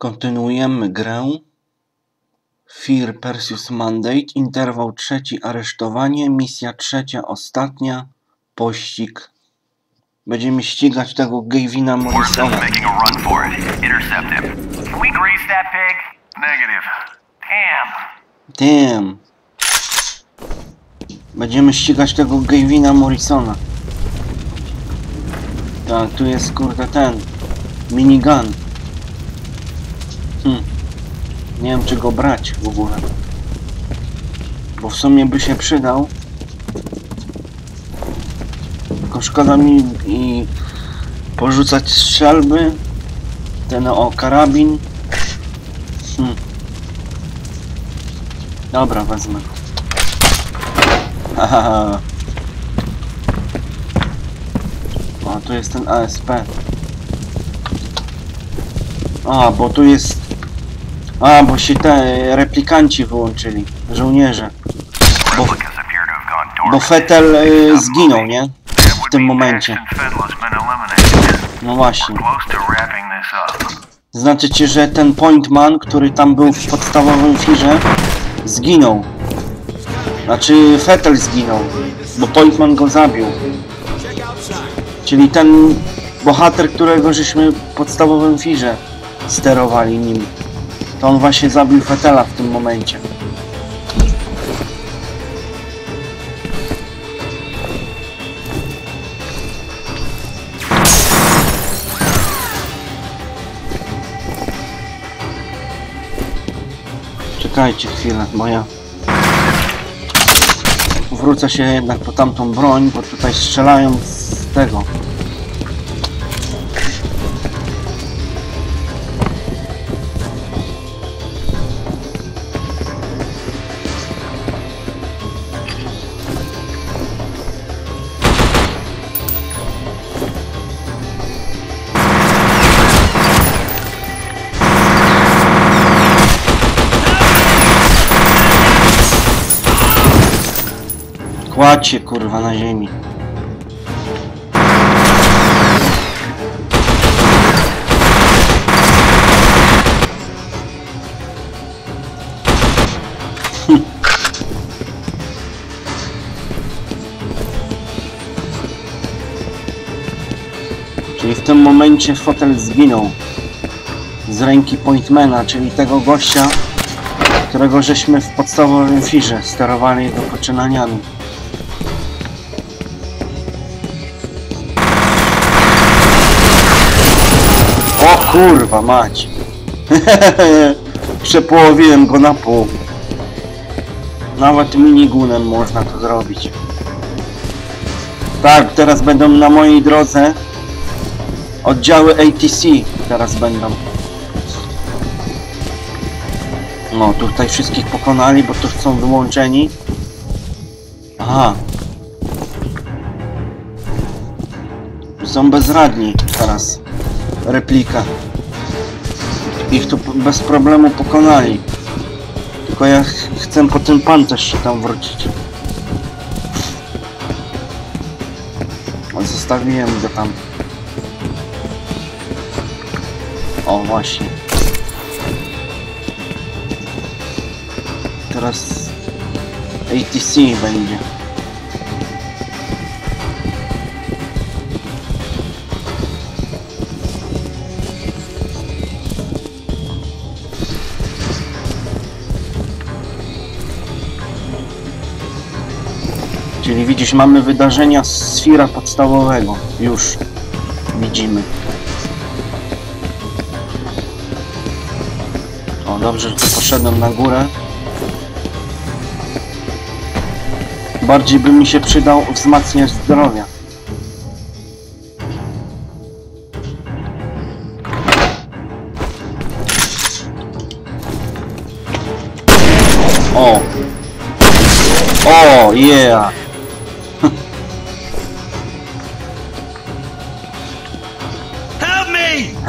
Kontynuujemy grę. Fear Perseus Mandate, interwał trzeci aresztowanie, misja trzecia ostatnia, pościg. Będziemy ścigać tego Gavina Morrisona. making a run for it. Intercept him. Can we grease that pig? Negative. Damn. Damn. Będziemy ścigać tego Gavina Morrisona. Tak, tu jest kurde ten minigun. Hm. Nie wiem czy go brać w ogóle. Bo w sumie by się przydał. Tylko szkoda mi i porzucać strzelby. Ten o karabin. Hm. Dobra, wezmę. Hahaha. O, tu jest ten ASP. A, bo tu jest... A, bo się te replikanci wyłączyli. Żołnierze. Bo, bo Fetel y, zginął, nie? W tym momencie. No właśnie. Znaczy ci, że ten Pointman, który tam był w podstawowym firze, zginął. Znaczy Fetel zginął, bo Pointman go zabił. Czyli ten bohater, którego żeśmy w podstawowym firze sterowali nim. To on właśnie zabił Fetela w tym momencie. Czekajcie chwilę, bo ja wrócę się jednak po tamtą broń, bo tutaj strzelają z tego. Kładźcie kurwa na ziemi. Czyli w tym momencie fotel zginął z ręki Pointmana, czyli tego gościa, którego żeśmy w podstawowym firze sterowali jego poczynaniami. Kurwa mać! Przepołowiłem go na pół. Nawet minigunem można to zrobić. Tak, teraz będą na mojej drodze oddziały ATC. Teraz będą. No, tutaj wszystkich pokonali, bo to są wyłączeni. Aha. Są bezradni teraz. Replika. Ich tu bez problemu pokonali. Tylko ja ch chcę po ten pan też się tam wrócić. Zostawiłem go tam. O, właśnie. Teraz ATC będzie. Czyli widzisz, mamy wydarzenia z Sfira podstawowego. Już widzimy. O, dobrze, że poszedłem na górę. Bardziej by mi się przydał wzmacniacz zdrowia.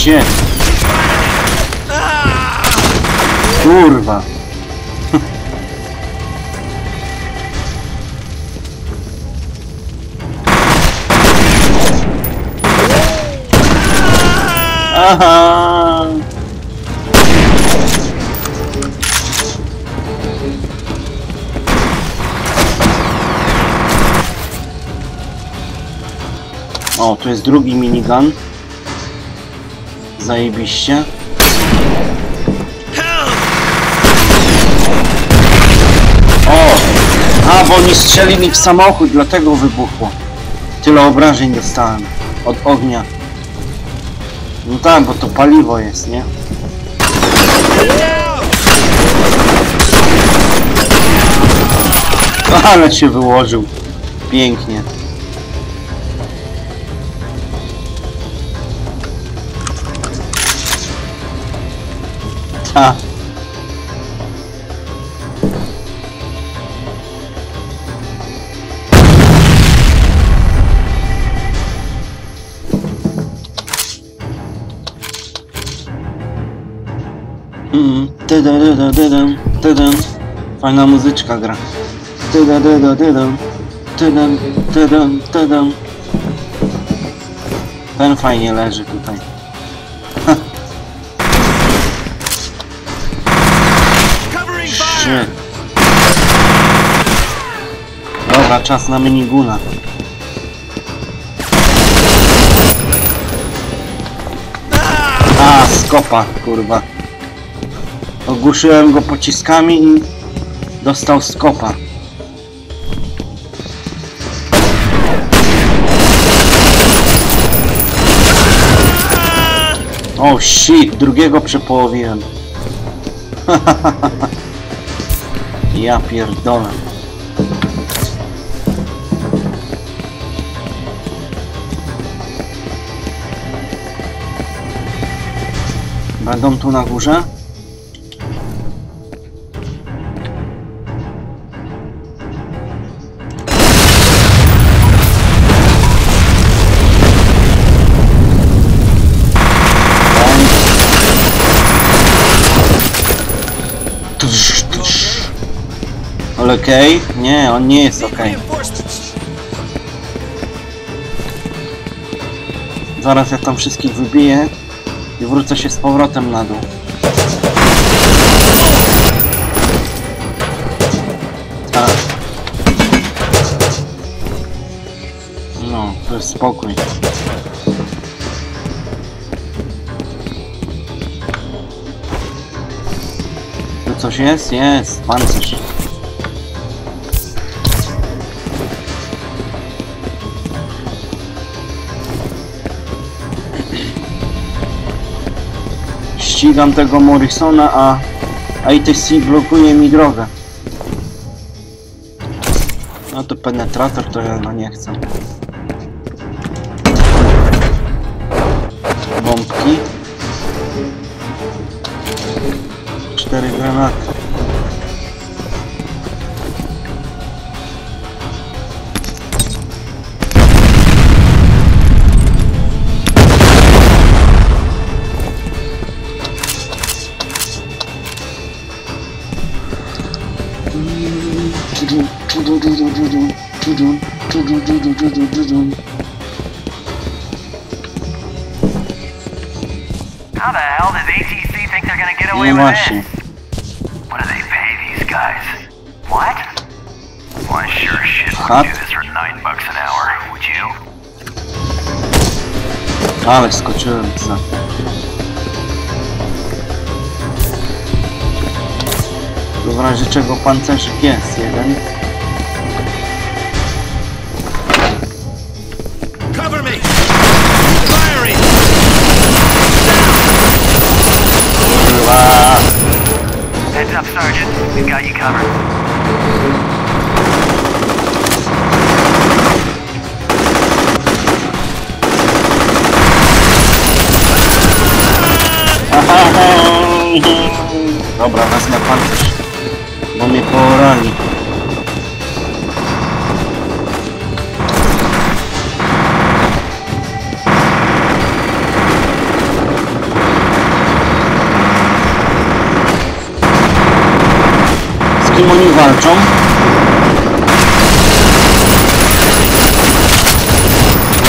Shit. Kurwa. Aha. O, tu jest drugi minigun. Zajebiście. O! A, bo oni strzelili w samochód, dlatego wybuchło. Tyle obrażeń dostałem od ognia. No tak, bo to paliwo jest, nie? Ale się wyłożył. Pięknie. Ta. Mm, tydadydadydam, tydam. Fajna muzyczka gra. Tydadydadydam, tydam, tydam, tydam. Ten fajnie leży tutaj. Dobra, czas na miniguna. A, skopa, kurwa. Ogłuszyłem go pociskami i dostał skopa. O oh, shit, drugiego przepołowiłem. ja pierdolę. Będą tu na górze? Ale okej? Nie, on nie jest okej. Reinforcements! Zaraz ja tam wszystkich wybiję i wrócę się z powrotem na dół. No, to jest spokój. Tu coś jest? Jest, pancerz. Ścigam tego Morrisona, a ATC blokuje mi drogę. No to penetrator to ja no nie chcę. Bombki. Cztery granaty. How the hell does ATC think they're gonna get away with this? What do they pay these guys? What? I sure shit Huh? wouldn't do this for nine bucks an hour, would you? Ale skoczyłem za. W razie czego pancerzyk jest jeden. Sergeant. We've got you covered. Dobra, wezmę pancerz, bo mnie porani. Oni walczą?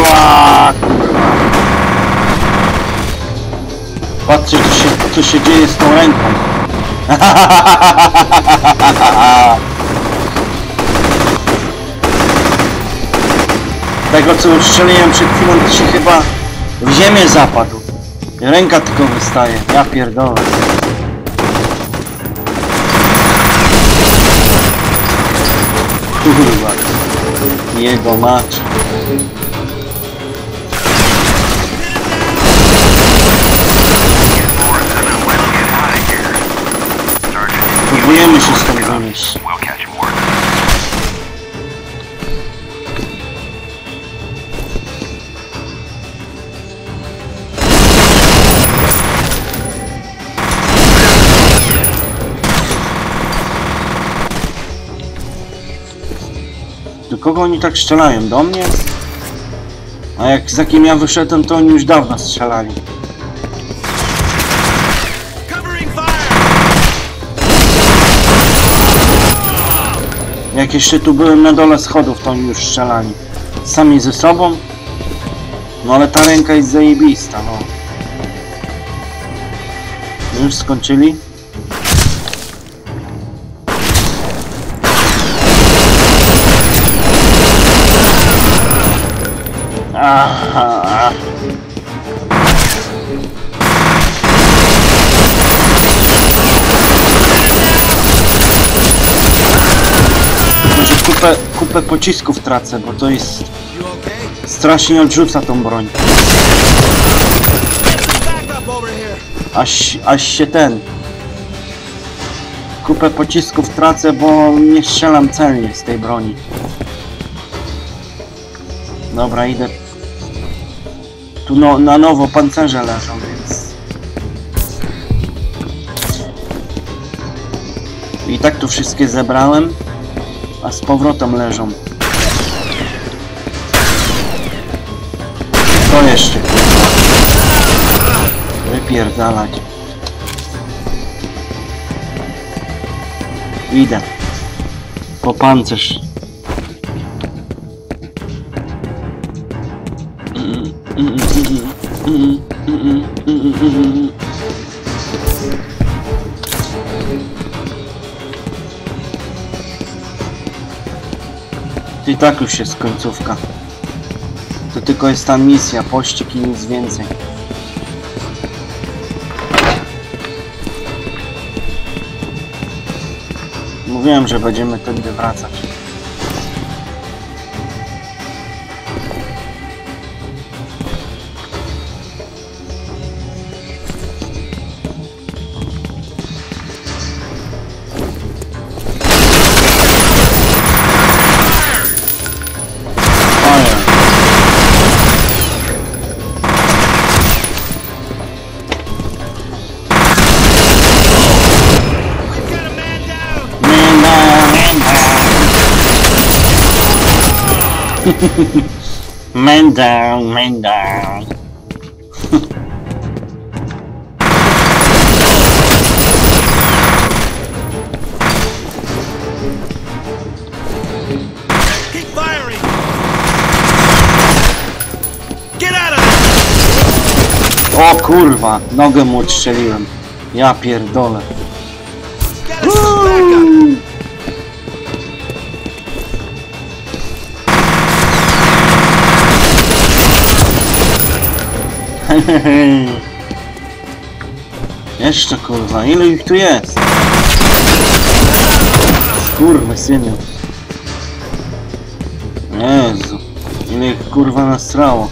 Ła, kurwa. Patrzcie, co się, co się dzieje z tą ręką. Tego, co strzeliłem przed chwilą, to się chyba w ziemię zapadł. Ręka tylko wystaje. Ja pierdolę. he ain't gonna match. The game is gonna vanish. Kogo oni tak strzelają? Do mnie? A jak za kim ja wyszedłem, to oni już dawno strzelali. Jak jeszcze tu byłem na dole schodów, to oni już strzelali. Sami ze sobą? No ale ta ręka jest zajebista, no. Już skończyli? Kupę, kupę pocisków tracę, bo to jest... Strasznie odrzuca tą broń. Aż, aż się ten... Kupę pocisków tracę, bo nie strzelam celnie z tej broni. Dobra, idę... Tu no, na nowo pancerze leżą, więc... I tak tu wszystkie zebrałem, a z powrotem leżą. To jeszcze. Wypierdalać. Idę. Po pancerz. I tak już jest końcówka. To tylko jest ta misja, pościg i nic więcej. Mówiłem, że będziemy tędy wracać. man down. man down! O kurwa, nogę mu odstrzeliłem. Ja pierdolę. Jeszcze kurwa, ile ich tu jest? Kurwa, synu. Jezu, ile ich kurwa nastrało.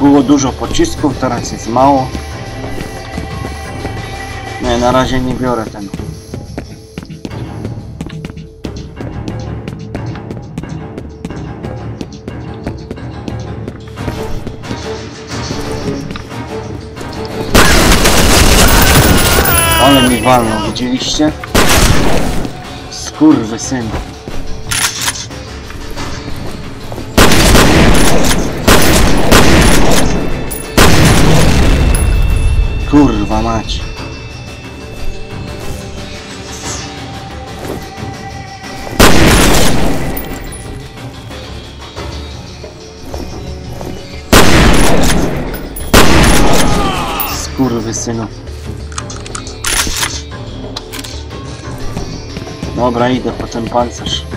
Było dużo pocisków, teraz jest mało. Nie, na razie nie biorę ten. Ale mi walną, widzieliście? Skurwy syn. Kurwa mać. Dobra, idę po ten pancerz.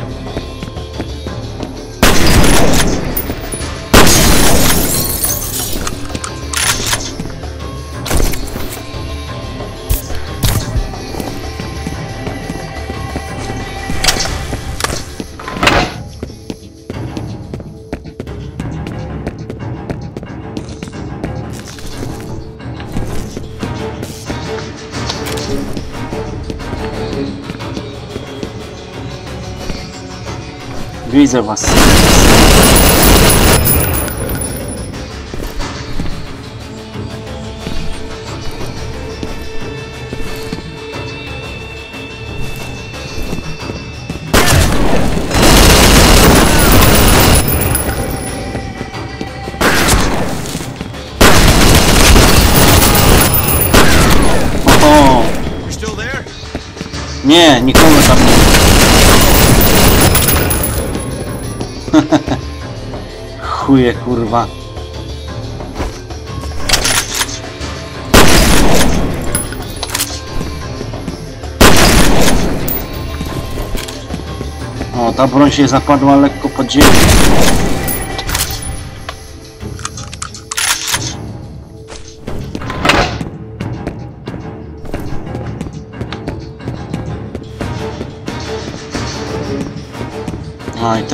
Видя вас. Не, никто. Chuje kurwa. O, ta broń się zapadła lekko pod ziemię.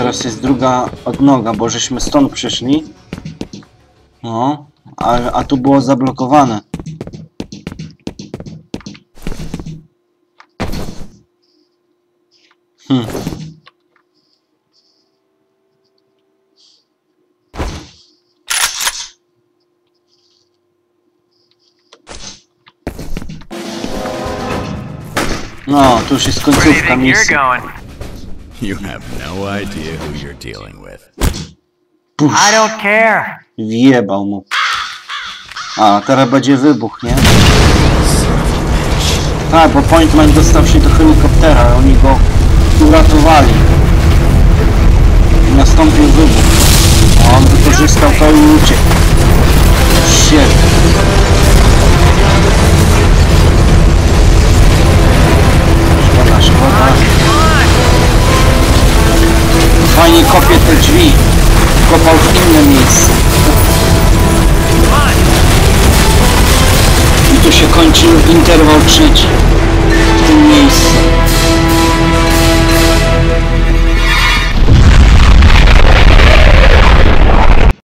Teraz jest druga odnoga, bo żeśmy stąd przyszli. No, a, a tu było zablokowane. Hm. No, tu już jest końcówka misji. You have no idea who you're dealing with. I don't care. Wjebał mu. A, teraz będzie wybuch, nie? Tak, bo Pointman dostał się do helikoptera, oni go uratowali. I nastąpił wybuch. A on wykorzystał to i uciekł. Shit. Szkoda, szkoda. Fajnie kopie te drzwi. Kopał w inne miejsce. I tu się kończy interwał trzeci. W tym miejscu.